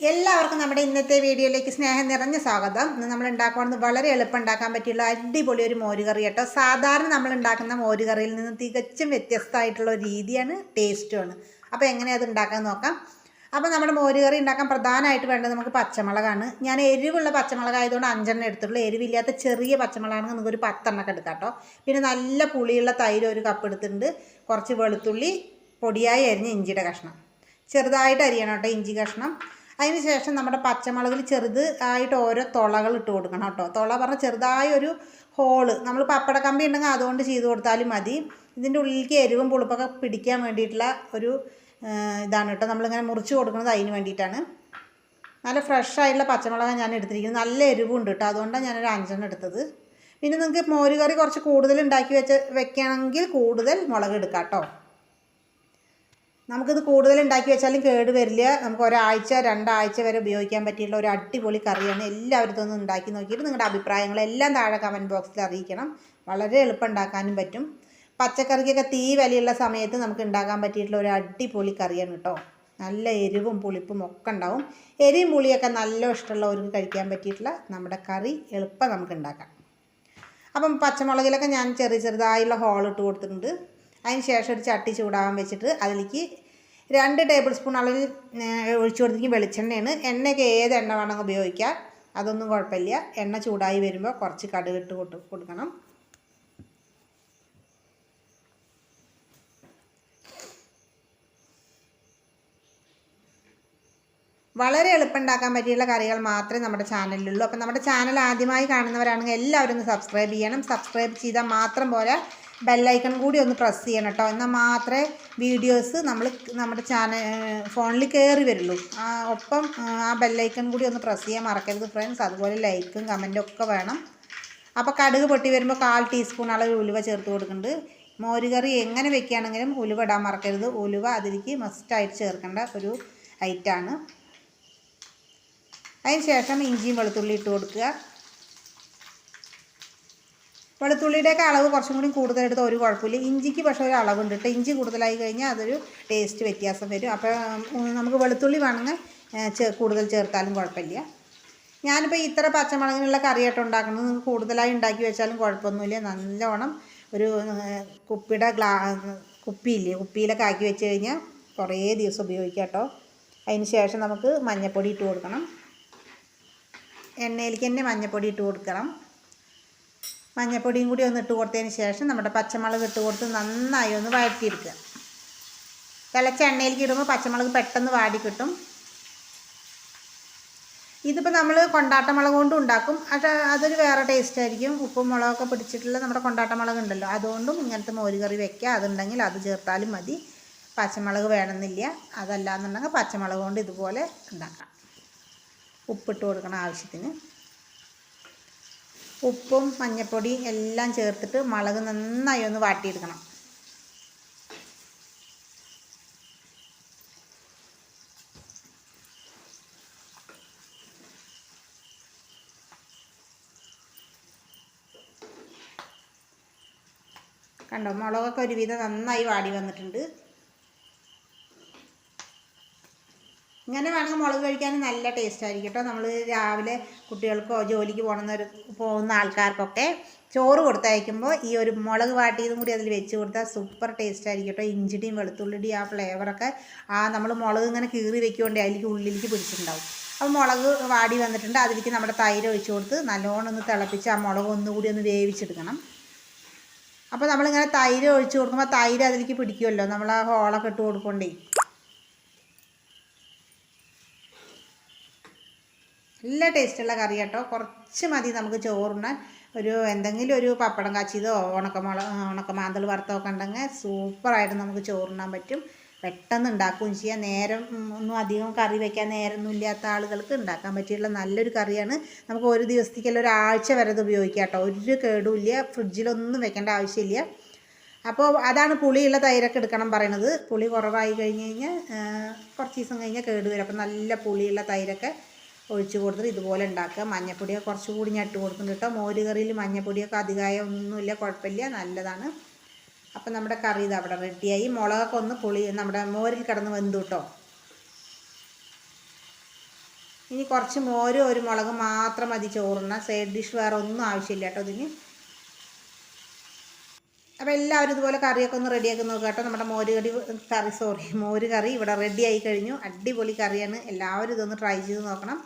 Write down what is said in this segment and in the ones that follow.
എല്ലാവർക്കും നമ്മുടെ ഇന്നത്തെ വീഡിയോയിലേക്ക് സ്നേഹം നിറഞ്ഞ സ്വാഗതം. ഇന്ന് നമ്മൾ ഉണ്ടാക്കുന്നത് വളരെ എളുപ്പം ഉണ്ടാക്കാൻ പറ്റിയുള്ള അടിപൊളി ഒരു മോരുകറി കേട്ടോ. സാധാരണ നമ്മൾ ഉണ്ടാക്കുന്ന മോരുകറിയിൽ നിന്ന് തികച്ചും വ്യത്യസ്തമായിട്ടുള്ള ഒരു രീതിയാണ് ടേസ്റ്റുമാണ് അപ്പോൾ എങ്ങനെ അത് ഉണ്ടാക്കാൻ നോക്കാം. അപ്പോൾ നമ്മുടെ മോരുകറി ഉണ്ടാക്കാൻ പ്രധാനമായിട്ട് വേണ്ടത് നമുക്ക് പച്ചമുളകാണ്. ഞാൻ എരിവുള്ള പച്ചമുളക് ആയതുകൊണ്ട് അഞ്ചെണ്ണം എടുത്തിട്ടുള്ളൂ. എരിവില്ലാത്ത ചെറിയ പച്ചമുളകാണെങ്കിൽ നിങ്ങൾക്ക് ഒരു പത്തെണ്ണൊക്കെ എടുക്കാം കേട്ടോ. പിന്നെ നല്ല പുളിയുള്ള തൈര് ഒരു കപ്പ് എടുത്തിട്ടുണ്ട്. കുറച്ച് വെളുത്തുള്ളി പൊടിയായി അരിഞ്ഞ ഇഞ്ചിയുടെ കഷ്ണം. ചെറുതായിട്ട് അരിയണം കേട്ടോ ഇഞ്ചി കഷ്ണം. അതിന് ശേഷം നമ്മുടെ പച്ചമുളകിൽ ചെറുത് ആയിട്ട് ഓരോ തുളകൾ ഇട്ട് കൊടുക്കണം കേട്ടോ. തുള പറഞ്ഞാൽ ചെറുതായ ഒരു ഹോൾ. നമ്മൾ പപ്പട കമ്പി ഉണ്ടെങ്കിൽ അതുകൊണ്ട് ചെയ്ത് കൊടുത്താലും മതി. ഇതിന്റെ ഉള്ളിലേക്ക് എരിവും പുളിപ്പൊക്കെ പിടിക്കാൻ വേണ്ടിയിട്ടുള്ള ഒരു ഇതാണ് കേട്ടോ. നമ്മളിങ്ങനെ മുറിച്ച് കൊടുക്കുന്നത് അതിന് വേണ്ടിയിട്ടാണ്. നല്ല ഫ്രഷ് ആയിട്ടുള്ള ഞാൻ എടുത്തിരിക്കുന്നത്. നല്ല എരിവുണ്ട് കേട്ടോ. അതുകൊണ്ടാണ് ഞാനൊരു അഞ്ചെണ്ണം എടുത്തത്. പിന്നെ നിങ്ങൾക്ക് മോരുകറി കുറച്ച് കൂടുതൽ ഉണ്ടാക്കി വെച്ച് വെക്കുകയാണെങ്കിൽ കൂടുതൽ മുളക് എടുക്കാം കേട്ടോ. നമുക്കിത് കൂടുതൽ ഉണ്ടാക്കി വെച്ചാലും കേട് വരില്ല. നമുക്ക് ഒരാഴ്ച രണ്ടാഴ്ച വരെ ഉപയോഗിക്കാൻ പറ്റിയുള്ള ഒരു അടിപൊളി കറിയാണ് എല്ലാവരും ഇതൊന്ന് ഉണ്ടാക്കി നോക്കിയിട്ട് നിങ്ങളുടെ അഭിപ്രായങ്ങളെല്ലാം താഴെ കമന്റ് ബോക്സിൽ അറിയിക്കണം. വളരെ എളുപ്പം ഉണ്ടാക്കാനും പറ്റും. പച്ചക്കറിക്കൊക്കെ തീ വിലയുള്ള സമയത്ത് നമുക്ക് ഉണ്ടാക്കാൻ പറ്റിയിട്ടുള്ള ഒരു അടിപൊളി കറിയാണ് കേട്ടോ. നല്ല എരിവും പുളിപ്പും ഒക്കെ ഉണ്ടാവും. എരിയും പുളിയൊക്കെ നല്ല ഇഷ്ടമുള്ളവർക്ക് കഴിക്കാൻ പറ്റിയിട്ടുള്ള നമ്മുടെ കറി എളുപ്പം നമുക്ക് ഉണ്ടാക്കാം. അപ്പം പച്ചമുളകിലൊക്കെ ഞാൻ ചെറിയ ചെറുതായുള്ള ഹോൾ ഇട്ട് കൊടുത്തിട്ടുണ്ട്. അതിന് ശേഷം ഒരു ചട്ടി ചൂടാവാൻ വെച്ചിട്ട് അതിലേക്ക് രണ്ട് ടേബിൾ സ്പൂൺ അളവിൽ ഒഴിച്ചു കൊടുത്തിരിക്കും വെളിച്ചെണ്ണയാണ്. എണ്ണയ്ക്ക് ഏത് എണ്ണ വേണമെങ്കിൽ ഉപയോഗിക്കാം. അതൊന്നും കുഴപ്പമില്ല. എണ്ണ ചൂടായി വരുമ്പോൾ കുറച്ച് കടുകിട്ട് കൊടു കൊടുക്കണം. വളരെ എളുപ്പമുണ്ടാക്കാൻ പറ്റിയുള്ള കറികൾ മാത്രമേ നമ്മുടെ ചാനലിലുള്ളൂ. അപ്പം നമ്മുടെ ചാനൽ ആദ്യമായി കാണുന്നവരാണെങ്കിൽ എല്ലാവരും ഒന്ന് സബ്സ്ക്രൈബ് ചെയ്യണം. സബ്സ്ക്രൈബ് ചെയ്താൽ മാത്രം പോരാ ബെല്ലൈക്കൺ കൂടി ഒന്ന് പ്രസ് ചെയ്യണം കേട്ടോ എന്നാൽ മാത്രമേ വീഡിയോസ് നമ്മൾ നമ്മുടെ ചാനൽ ഫോണിൽ കയറി വരുള്ളൂ. ഒപ്പം ആ ബെല്ലൈക്കൺ കൂടി ഒന്ന് പ്രസ് ചെയ്യാൻ മറക്കരുത് ഫ്രണ്ട്സ് അതുപോലെ ലൈക്കും കമന്റും ഒക്കെ വേണം. അപ്പോൾ കടുക് പൊട്ടി വരുമ്പോൾ കാൽ ടീസ്പൂൺ അളവ് ഉലുവ ചേർത്ത് കൊടുക്കുന്നുണ്ട്. മോരുകറി എങ്ങനെ വെക്കുകയാണെങ്കിലും ഉലുവ ഇടാൻ മറക്കരുത്. ഉലുവ അതിലേക്ക് മസ്റ്റായിട്ട് ചേർക്കേണ്ട ഒരു ഐറ്റാണ് അതിന് ശേഷം ഇഞ്ചിയും വെളുത്തുള്ളി ഇട്ട് കൊടുക്കുക. വെളുത്തുള്ളിയുടെയൊക്കെ അളവ് കുറച്ചും കൂടി കൂടുതലെടുത്ത് ഒരു കുഴപ്പമില്ല. ഇഞ്ചിക്ക് പക്ഷേ ഒരു അളവുണ്ട് കേട്ടോ. ഇഞ്ചി കൂടുതലായി കഴിഞ്ഞാൽ അതൊരു ടേസ്റ്റ് വ്യത്യാസം വരും. അപ്പോൾ നമുക്ക് വെളുത്തുള്ളി വേണമെങ്കിൽ കൂടുതൽ ചേർത്താലും കുഴപ്പമില്ല. ഞാനിപ്പോൾ ഇത്ര പച്ചമുളകിനുള്ള കറിയായിട്ട് ഉണ്ടാക്കുന്നത് നിങ്ങൾക്ക് കൂടുതലായി ഉണ്ടാക്കി വെച്ചാലും കുഴപ്പമൊന്നുമില്ല. നല്ലോണം ഒരു കുപ്പിയുടെ ഗ്ലാ കുപ്പിയില്ലേ കുപ്പിയിലൊക്കെ ആക്കി വെച്ച് കഴിഞ്ഞാൽ കുറേ ദിവസം ഉപയോഗിക്കാം കേട്ടോ. അതിന് ശേഷം നമുക്ക് മഞ്ഞൾപ്പൊടി ഇട്ട് കൊടുക്കണം. എണ്ണയിലേക്ക് തന്നെ മഞ്ഞൾപ്പൊടി ഇട്ട് കൊടുക്കണം. മഞ്ഞൾപ്പൊടിയും കൂടി ഒന്ന് ഇട്ട് കൊടുത്തതിന് ശേഷം നമ്മുടെ പച്ചമുളക് ഇട്ട് കൊടുത്ത് നന്നായി ഒന്ന് വഴറ്റിയെടുക്കുക. തിളച്ച എണ്ണയിലേക്ക് ഇടുമ്പോൾ പച്ചമുളക് പെട്ടെന്ന് വാടി കിട്ടും. ഇതിപ്പോൾ നമ്മൾ കൊണ്ടാട്ടമുളക് കൊണ്ടും ഉണ്ടാക്കും. പക്ഷേ അതൊരു വേറെ ടേസ്റ്റ് ആയിരിക്കും. ഉപ്പും മുളകൊക്കെ പിടിച്ചിട്ടുള്ള നമ്മുടെ കൊണ്ടാട്ടമുളക് ഉണ്ടല്ലോ. അതുകൊണ്ടും ഇങ്ങനത്തെ മോരുകറി വെക്കുക. അതുണ്ടെങ്കിൽ അത് ചേർത്താലും മതി. പച്ചമുളക് വേണമെന്നില്ല. അതല്ല എന്നുണ്ടെങ്കിൽ പച്ചമുളക് കൊണ്ട് ഇതുപോലെ ഉണ്ടാക്കാം. ഉപ്പിട്ട് കൊടുക്കണം ആവശ്യത്തിന്. ഉപ്പും മഞ്ഞൾപ്പൊടിയും എല്ലാം ചേർത്തിട്ട് മുളക് നന്നായി ഒന്ന് വാട്ടിയെടുക്കണം. കണ്ടോ? മുളകൊക്കെ ഒരുവിധം നന്നായി വാടി വന്നിട്ടുണ്ട്. ഇങ്ങനെ വേണമെങ്കിൽ മുളക് കഴിക്കാൻ നല്ല ടേസ്റ്റ് ആയിരിക്കും കേട്ടോ നമ്മൾ രാവിലെ കുട്ടികൾക്കോ ജോലിക്ക് പോകുന്നവർ പോകുന്ന ആൾക്കാർക്കൊക്കെ ചോറ് കൊടുത്തയക്കുമ്പോൾ ഈ ഒരു മുളക് വാട്ടിയതും കൂടി അതിൽ വെച്ച് കൊടുത്താൽ സൂപ്പർ ടേസ്റ്റ് ആയിരിക്കും കേട്ടോ ഇഞ്ചിടിയും വെളുത്തുള്ളിയുടെയും ആ ഫ്ലേവറൊക്കെ ആ നമ്മൾ മുളക് ഇങ്ങനെ കീറി വെക്കുകൊണ്ട് അതിലേക്ക് ഉള്ളിലേക്ക് പിടിച്ചിട്ടുണ്ടാവും. അപ്പോൾ മുളക് വാടി വന്നിട്ടുണ്ട്. അതിലേക്ക് നമ്മുടെ തൈര് ഒഴിച്ച് കൊടുത്ത് നല്ലോണം ഒന്ന് തിളപ്പിച്ച് ആ മുളക് ഒന്നുകൂടി ഒന്ന് വേവിച്ചെടുക്കണം. അപ്പോൾ നമ്മളിങ്ങനെ തൈര് ഒഴിച്ച് കൊടുക്കുമ്പോൾ തൈര് അതിലേക്ക് പിടിക്കുമല്ലോ നമ്മൾ ആ ഹോളൊക്കെ ഇട്ട് കൊടുക്കൊണ്ടേ നല്ല ടേസ്റ്റുള്ള കറി കേട്ടോ കുറച്ച് മതി നമുക്ക് ചോറുണ്ണാൻ. ഒരു എന്തെങ്കിലും ഒരു പപ്പടം കാച്ചിയതോ ഉണക്കമുള ഉണക്കമാന്തൽ വറുത്തോ ഒക്കെ ഉണ്ടെങ്കിൽ സൂപ്പറായിട്ട് നമുക്ക് ചോറുണ്ണാൻ പറ്റും. പെട്ടെന്ന് ഉണ്ടാക്കുകയും ചെയ്യാം. നേരം ഒന്നും അധികം കറി വയ്ക്കാൻ നേരമൊന്നും ഇല്ലാത്ത ആളുകൾക്ക് ഉണ്ടാക്കാൻ പറ്റിയിട്ടുള്ള നല്ലൊരു കറിയാണ്. നമുക്ക് ഒരു ദിവസത്തേക്കല്ല ഒരാഴ്ച വരെ ഇത് ഉപയോഗിക്കാം കേട്ടോ. ഒരു കേടുമില്ല ഫ്രിഡ്ജിലൊന്നും വെക്കേണ്ട ആവശ്യമില്ല. അപ്പോൾ അതാണ് പുളിയുള്ള തൈരൊക്കെ എടുക്കണം പറയണത്. പുളി കുറവായി കഴിഞ്ഞ് കഴിഞ്ഞാൽ കുറച്ച് ദിവസം കഴിഞ്ഞാൽ കേടുവരും. അപ്പം നല്ല പുളിയുള്ള തൈരൊക്കെ ഒഴിച്ച് കൊടുത്തിട്ട് ഇതുപോലെ ഉണ്ടാക്കുക. മഞ്ഞപ്പൊടിയൊക്കെ കുറച്ചുകൂടി ഞാൻ ഇട്ട് കൊടുക്കുന്നുണ്ട് കേട്ടോ. മോര് കറിയിൽ മഞ്ഞപ്പൊടിയൊക്കെ അധികമായ ഒന്നുമില്ല കുഴപ്പമില്ല. നല്ലതാണ്. അപ്പം നമ്മുടെ കറി ഇത് അവിടെ റെഡിയായി. മുളകൊക്കെ ഒന്ന് പുളി നമ്മുടെ മോരിൽ കിടന്ന് വെന്തു കേട്ടോ. ഇനി കുറച്ച് മോരും ഒരു മുളക് മാത്രം മതി ചോറിന. സൈഡ് ഡിഷ് വേറെ ഒന്നും ആവശ്യമില്ല കേട്ടോ ഇതിന്. അപ്പോൾ എല്ലാവരും ഇതുപോലെ കറിയൊക്കെ ഒന്ന് റെഡിയാക്കി നോക്കുക കേട്ടോ. നമ്മുടെ മോര് കറി കറി സോറി മോര് കറി ഇവിടെ റെഡിയായി കഴിഞ്ഞു. അടിപൊളി കറിയാണ്. എല്ലാവരും ഇതൊന്ന് ട്രൈ ചെയ്ത് നോക്കണം.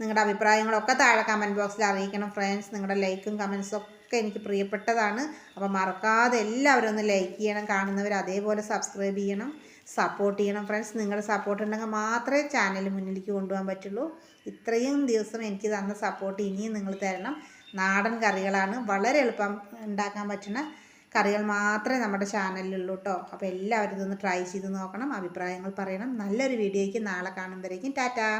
നിങ്ങളുടെ അഭിപ്രായങ്ങളൊക്കെ താഴെ കമന്റ് ബോക്സിൽ അറിയിക്കണം ഫ്രണ്ട്സ് നിങ്ങളുടെ ലൈക്കും കമൻസും ഒക്കെ എനിക്ക് പ്രിയപ്പെട്ടതാണ്. അപ്പോൾ മറക്കാതെ എല്ലാവരും ഒന്ന് ലൈക്ക് ചെയ്യണം കാണുന്നവർ അതേപോലെ സബ്സ്ക്രൈബ് ചെയ്യണം സപ്പോർട്ട് ചെയ്യണം ഫ്രണ്ട്സ് നിങ്ങളുടെ സപ്പോർട്ട് ഉണ്ടെങ്കിൽ മാത്രമേ ചാനൽ മുന്നിലേക്ക് കൊണ്ടുപോകാൻ പറ്റുള്ളൂ. ഇത്രയും ദിവസം എനിക്ക് തന്ന സപ്പോർട്ട് ഇനിയും നിങ്ങൾ തരണം. നാടൻ കറികളാണ് വളരെ എളുപ്പം ഉണ്ടാക്കാൻ പറ്റുന്ന കറികൾ മാത്രമേ നമ്മുടെ ചാനലിലുള്ളൂ കേട്ടോ അപ്പോൾ എല്ലാവരും ഇതൊന്ന് ട്രൈ ചെയ്ത് നോക്കണം അഭിപ്രായങ്ങൾ പറയണം. നല്ലൊരു വീഡിയോയ്ക്ക് നാളെ കാണുമ്പോഴേക്കും ടാറ്റാ.